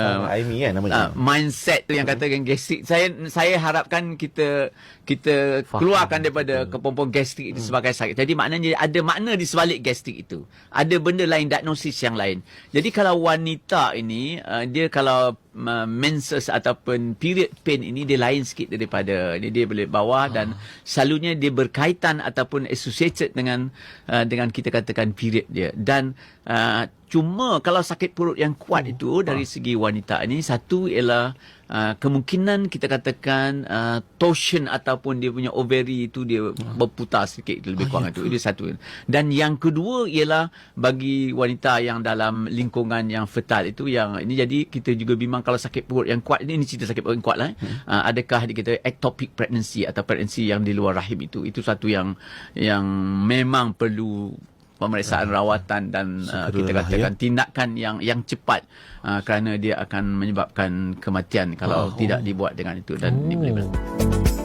uh, Aimi kan nama uh, mindset tu yang katakan gastrik saya saya harapkan kita kita Faham. keluarkan daripada kepompong gastrik itu sebagai sakit. Jadi maknanya ada makna di sebalik gastrik itu. Ada benda lain diagnosis yang lain. Jadi kalau wanita ini uh, dia kalau uh, menses ataupun period pain ini dia lain sikit daripada dia, dia boleh bawah dan selalunya dia berkaitan ataupun associated dengan uh, dengan kita katakan period dia. Dan uh, cuma kalau sakit perut yang kuat itu dari segi wanita ini satu ialah uh, kemungkinan kita katakan uh, torsion ataupun dia punya ovary itu dia berputar sikit lebih kurang itu. itu satu. Dan yang kedua ialah bagi wanita yang dalam lingkungan yang fertile itu yang ini jadi kita juga bimbang kalau sakit perut yang kuat ini, ini cerita sakit perut yang kuat lah eh. uh, adakah dia kata ectopic pregnancy atau pregnancy yang di luar rahim itu? Itu satu yang yang memang perlu pemeriksaan rawatan dan uh, kita Segeralah, katakan tindakan yang yang cepat uh, kerana dia akan menyebabkan kematian kalau Oh. tidak dibuat dengan itu dan oh. boleh